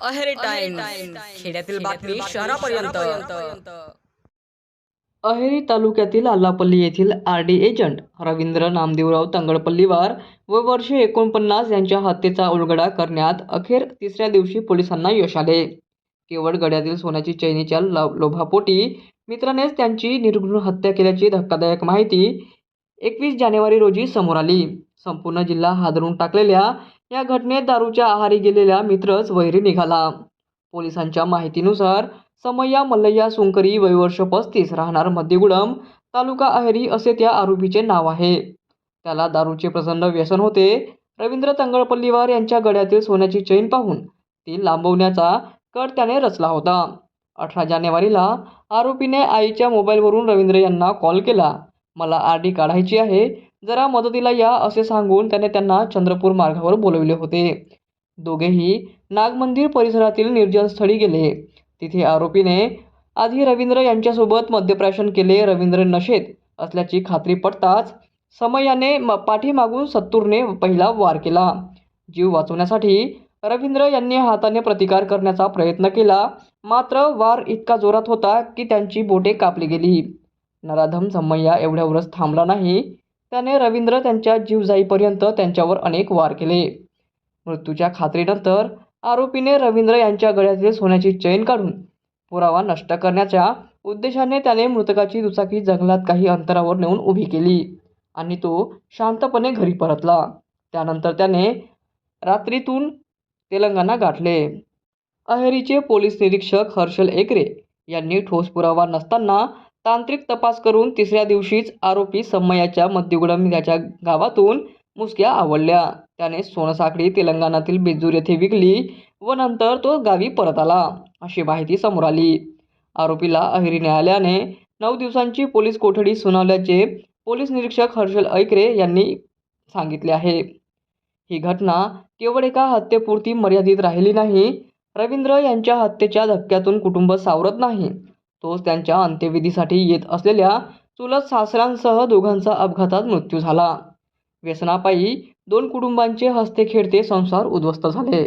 Aheri time खेड्यातील बातमी शहरापर्यंत. अहेरी तालुक्यातील आल्लापल्ली येथील R D agent Ravindra Namdevrao Tangadpalliwar व वर्षे एकोणपन्नास यांच्या हत्येचा उलगडा करण्यात अखेर तिसऱ्या दिवशी पोलिसांना यश आले. केवळ गड्यातील सोन्याची चैनीच्या लोभापोटी मित्रानेच त्यांची निर्घृण हत्या केल्याची धक्कादायक माहिती एकवीस जानेवारी रोजी समोर आली. संपूर्ण जिल्हा हादरून टाकलेल्या या घटनेत दारूच्या आहारी गेलेल्या मित्रच वैरी निघाला. पोलिसांच्या माहितीनुसार समय्या मल्लय्या सुंकरी वयवर्ष पस्तीस राहणार मध्यगुडम तालुका अहेरी असे त्या आरोपीचे नाव आहे. त्याला दारूचे प्रचंड व्यसन होते. रवींद्र तंगळपल्लीवार यांच्या गळ्यातील सोन्याची चैन पाहून ती लांबवण्याचा कट त्याने रचला होता. अठरा जानेवारीला आरोपीने आईच्या मोबाईलवरून रवींद्र यांना कॉल केला. मला आर डी काढायची आहे. जरा मदतीला या असे सांगून त्याने त्यांना चंद्रपूर मार्गावर बोलविले होते. दोघेही नागमंदिर परिसरातील निर्जन स्थळी गेले. तिथे आरोपीने आधी रवींद्र यांच्यासोबत मद्यप्राशन केले रवींद्र नशेत असल्याची खात्री पटताच समयाने म पाठीमागून सत्तूरने पहिला वार केला. जीव वाचवण्यासाठी रवींद्र यांनी हाताने प्रतिकार करण्याचा प्रयत्न केला. मात्र वार इतका जोरात होता की त्यांची बोटे कापली गेली. नराधम समय्या एवढ्यावरच थांबला नाही. त्याने रवींद्र त्यांच्या जीवजाईपर्यंत त्यांच्यावर अनेक वार केले. मृत्यूच्या खात्रीनंतर आरोपीने रवींद्र यांच्या गळ्यातील सोन्याची चैन काढून पुरावा नष्ट करण्याच्या उद्देशाने त्याने मृतकाची दुचाकी जंगलात काही अंतरावर नेऊन उभी केली आणि तो शांतपणे घरी परतला. त्यानंतर त्याने रात्रीतून तेलंगणा गाठले. अहेरीचे पोलीस निरीक्षक हर्षल एकरे यांनी ठोस पुरावा नसताना तांत्रिक तपास करून तिसऱ्या दिवशीच आरोपी समयाच्या मध्यगुडम याच्या गावातून मुसक्या आवडल्या. त्याने सोनसाखळी तेलंगणातील बेजूर येथे विकली व नंतर तो गावी परत आला अशी माहिती समोर आली. आरोपीला अहिरी न्यायालयाने नऊ दिवसांची पोलीस कोठडी सुनावल्याचे पोलीस निरीक्षक हर्षल ऐकरे यांनी सांगितले आहे. ही घटना केवळ एका हत्येपुरती मर्यादित राहिली नाही. रवींद्र यांच्या हत्येच्या धक्क्यातून कुटुंब सावरत नाही. तोच त्यांच्या अंत्यविधीसाठी येत असलेल्या चुलत सासऱ्यांसह दोघांचा अपघातात मृत्यू झाला. व्यसनापायी दोन कुटुंबांचे हस्ते खेळते संसार उद्ध्वस्त झाले.